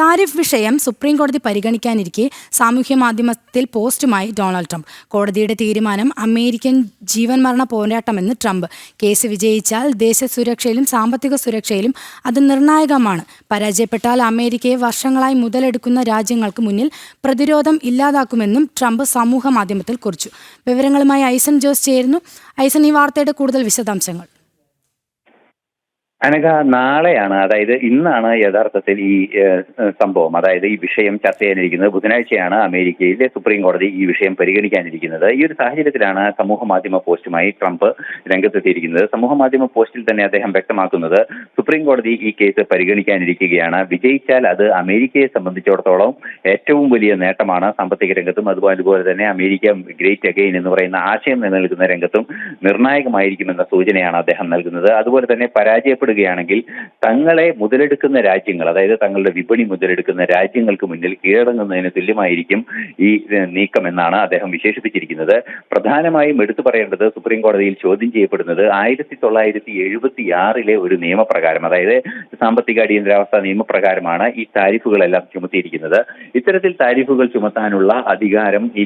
Tariff വിഷയം supreme കോടതി പരിഗണിക്കാനിരിക്കെ സാമൂഹ്യ മാധ്യമത്തിൽ പോസ്റ്റുമായി ഡൊണാൾഡ് ട്രംപ്. കോടതിയുടെ തീരുമാനം അമേരിക്കൻ ജീവൻ മരണ പോരാട്ടമെന്ന് ട്രംപ്. കേസ് വിജയിച്ചാൽ ദേശസുരക്ഷയിലും സാമ്പത്തിക സുരക്ഷയിലും അത് നിർണായകമാണ്. പരാജയപ്പെട്ടാൽ അമേരിക്കയെ വർഷങ്ങളായി മുതലെടുക്കുന്ന രാജ്യങ്ങൾക്ക് മുന്നിൽ പ്രതിരോധം ഇല്ലാതാക്കുമെന്നും ട്രംപ് സമൂഹ മാധ്യമത്തിൽ കുറിച്ചു. വിവരങ്ങളുമായി ഐസൻ ജോസ് ചേരുന്നു. ഐസൻ ഈ വാർത്തയുടെ കൂടുതൽ വിശദാംശങ്ങൾ. അനഘ നാളെയാണ് അതായത് ഇന്നാണ് യഥാർത്ഥത്തിൽ ഈ സംഭവം. അതായത് ഈ വിഷയം ചർച്ച ചെയ്യാനിരിക്കുന്നത്. ബുധനാഴ്ചയാണ് അമേരിക്കയിലെ സുപ്രീം കോടതി ഈ വിഷയം പരിഗണിക്കാനിരിക്കുന്നത്. ഈ ഒരു സാഹചര്യത്തിലാണ് സമൂഹ മാധ്യമ പോസ്റ്റുമായി ട്രംപ് രംഗത്തെത്തിയിരിക്കുന്നത്. സമൂഹ മാധ്യമ പോസ്റ്റിൽ തന്നെ അദ്ദേഹം വ്യക്തമാക്കുന്നത് സുപ്രീം കോടതി ഈ കേസ് പരിഗണിക്കാനിരിക്കുകയാണ്. വിജയിച്ചാൽ അത് അമേരിക്കയെ സംബന്ധിച്ചിടത്തോളം ഏറ്റവും വലിയ നേട്ടമാണ് സാമ്പത്തിക രംഗത്തും അതുപോലെ തന്നെ അമേരിക്ക ഗ്രേറ്റ് അഗെയിൻ എന്ന് പറയുന്ന ആശയം നിലനിൽക്കുന്ന രംഗത്തും നിർണായകമായിരിക്കുമെന്ന സൂചനയാണ് അദ്ദേഹം നൽകുന്നത്. അതുപോലെ തന്നെ പരാജയപ്പെടുകയാണെങ്കിൽ തങ്ങളെ മുതലെടുക്കുന്ന രാജ്യങ്ങൾ അതായത് തങ്ങളുടെ വിപണി മുതലെടുക്കുന്ന രാജ്യങ്ങൾക്ക് മുന്നിൽ കീഴടങ്ങുന്നതിന് തുല്യമായിരിക്കും ഈ നീക്കം എന്നാണ് അദ്ദേഹം വിശേഷിപ്പിച്ചിരിക്കുന്നത്. പ്രധാനമായും എടുത്തു പറയേണ്ടത് സുപ്രീം കോടതിയിൽ ചോദ്യം ചെയ്യപ്പെടുന്നത് ആയിരത്തി തൊള്ളായിരത്തി എഴുപത്തി ആറിലെ ഒരു നിയമപ്രകാരം അതായത് സാമ്പത്തിക അടിയന്തരാവസ്ഥ നിയമപ്രകാരമാണ് ഈ താരിഫുകളെല്ലാം ചുമത്തിയിരിക്കുന്നത്. ഇത്തരത്തിൽ താരിഫുകൾ ചുമത്താനുള്ള അധികാരം ഈ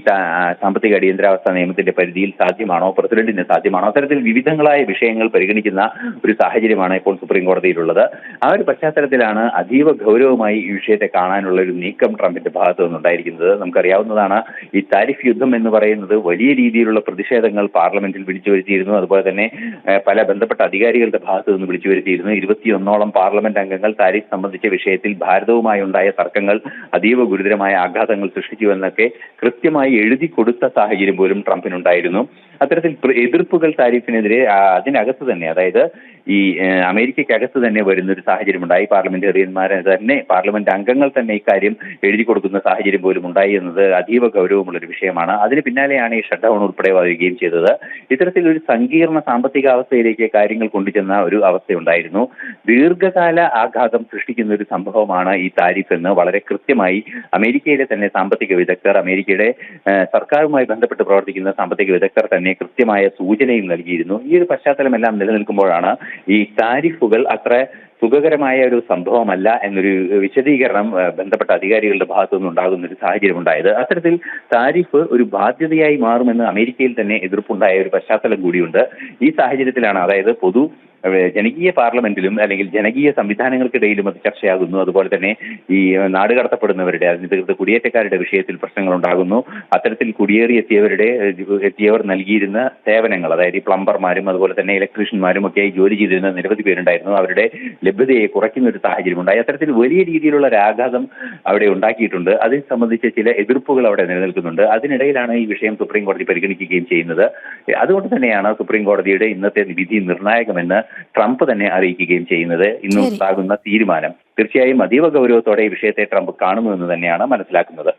സാമ്പത്തിക അടിയന്തരാവസ്ഥ നിയമത്തിന്റെ പരിധിയിൽ സാധ്യമാണോ? പ്രസിഡന്റിന് സാധ്യമാണോ? അത്തരത്തിൽ വിവിധങ്ങളായ വിഷയങ്ങൾ പരിഗണിക്കുന്ന ഒരു സാഹചര്യമാണ് ഇപ്പോൾ സുപ്രീം കോടതിയിലുള്ളത് ആ ഒരു പശ്ചാത്തലത്തിലാണ് അതീവ ഗൗരവമായി ഈ വിഷയത്തെ കാണാനുള്ള ഒരു നീക്കം ട്രംപിന്റെ ഭാഗത്തു നിന്നുണ്ടായിരിക്കുന്നത്. നമുക്കറിയാവുന്നതാണ് ഈ താരിഫ് യുദ്ധം എന്ന് പറയുന്നത് വലിയ രീതിയിലുള്ള പ്രതിഷേധങ്ങൾ പാർലമെന്റിൽ വിളിച്ചു വരുത്തിയിരുന്നു അതുപോലെ തന്നെ പല ബന്ധപ്പെട്ട അധികാരികളുടെ ഭാഗത്തു നിന്ന് വിളിച്ചു വരുത്തിയിരുന്നു ഇരുപത്തിയൊന്നോളം പാർലമെന്റ് അംഗങ്ങൾ താരിഫ് സംബന്ധിച്ച വിഷയത്തിൽ ഭാരതവുമായി ഉണ്ടായ തർക്കങ്ങൾ അതീവ ഗുരുതരമായ ആഘാതങ്ങൾ സൃഷ്ടിച്ചുവെന്നൊക്കെ കൃത്യമായി എഴുതി കൊടുത്ത സാഹചര്യം പോലും ട്രംപിനുണ്ടായിരുന്നു. അത്തരത്തിൽ എതിർപ്പുകൾ താരിഫിനെതിരെ അതിനകത്ത് തന്നെ അതായത് ഈ ഏഹ്, അമേരിക്കയ്ക്കകത്ത് തന്നെ വരുന്ന ഒരു സാഹചര്യം ഉണ്ടായി പാർലമെന്റേറിയന്മാരെ തന്നെ പാർലമെന്റ് അംഗങ്ങൾ തന്നെ ഇക്കാര്യം എഴുതി കൊടുക്കുന്ന സാഹചര്യം പോലും ഉണ്ടായി എന്നത് അതീവ ഗൗരവമുള്ള ഒരു വിഷയമാണ്. അതിന് പിന്നാലെയാണ് ഈ ഷട്ട് ഡൗൺ ഉൾപ്പെടെ വരികയും ചെയ്തത്. ഇത്തരത്തിൽ ഒരു സങ്കീർണ സാമ്പത്തിക അവസ്ഥയിലേക്ക് കാര്യങ്ങൾ കൊണ്ടുചെന്ന ഒരു അവസ്ഥയുണ്ടായിരുന്നു. ദീർഘകാല ആഘാതം സൃഷ്ടിക്കുന്ന ഒരു സംഭവമാണ് ഈ താരിഫ് എന്ന് വളരെ കൃത്യമായി അമേരിക്കയിലെ തന്നെ സാമ്പത്തിക വിദഗ്ധർ അമേരിക്കയുടെ സർക്കാരുമായി ബന്ധപ്പെട്ട് പ്രവർത്തിക്കുന്ന സാമ്പത്തിക വിദഗ്ധർ തന്നെ കൃത്യമായ സൂചനയും നൽകിയിരുന്നു. ഈ ഒരു പശ്ചാത്തലമെല്ലാം നിലനിൽക്കുമ്പോഴാണ് ഈ താരിഫുകൾ അത്ര സുഖകരമായ ഒരു സംഭവമല്ല എന്നൊരു വിശദീകരണം ബന്ധപ്പെട്ട അധികാരികളുടെ ഭാഗത്തുനിന്ന് ഉണ്ടാകുന്ന ഒരു സാഹചര്യം ഉണ്ടായത് അത്തരത്തിൽ താരിഫ് ഒരു ബാധ്യതയായി മാറുമെന്ന് അമേരിക്കയിൽ തന്നെ എതിർപ്പുണ്ടായ ഒരു പശ്ചാത്തലം കൂടിയുണ്ട്. ഈ സാഹചര്യത്തിലാണ് അതായത് പൊതു ജനകീയ പാർലമെന്റിലും അല്ലെങ്കിൽ ജനകീയ സംവിധാനങ്ങൾക്കിടയിലും അത് ചർച്ചയാകുന്നു. അതുപോലെ തന്നെ ഈ നാട് കടത്തപ്പെടുന്നവരുടെ അനധികൃത കുടിയേറ്റക്കാരുടെ വിഷയത്തിൽ പ്രശ്നങ്ങൾ ഉണ്ടാകുന്നു അത്തരത്തിൽ കുടിയേറി എത്തിയവരുടെ എത്തിയവർ നൽകിയിരുന്ന സേവനങ്ങൾ അതായത് ഈ പ്ലംബർമാരും അതുപോലെ തന്നെ ഇലക്ട്രീഷ്യന്മാരും ഒക്കെ ജോലി ചെയ്തിരുന്ന നിരവധി പേരുണ്ടായിരുന്നു. അവരുടെ ലഭ്യതയെ കുറയ്ക്കുന്ന ഒരു സാഹചര്യം ഉണ്ടായി അത്തരത്തിൽ വലിയ രീതിയിലുള്ള രാഘാതം അവിടെ ഉണ്ടാക്കിയിട്ടുണ്ട്. അതിനെ സംബന്ധിച്ച് ചില എതിർപ്പുകൾ അവിടെ നിലനിൽക്കുന്നുണ്ട്. അതിനിടയിലാണ് ഈ വിഷയം സുപ്രീം കോടതി പരിഗണിക്കുകയും ചെയ്യുന്നത്. അതുകൊണ്ട് തന്നെയാണ് സുപ്രീം കോടതിയുടെ ഇന്നത്തെ വിധി നിർണായകമെന്ന് ട്രംപ് തന്നെ അറിയിക്കുകയും ചെയ്യുന്നത്. ഇന്നുണ്ടാകുന്ന തീരുമാനം തീർച്ചയായും അതീവ ഗൗരവത്തോടെ ഈ വിഷയത്തെ ട്രംപ് കാണുന്നു എന്ന് തന്നെയാണ് മനസ്സിലാക്കുന്നത്.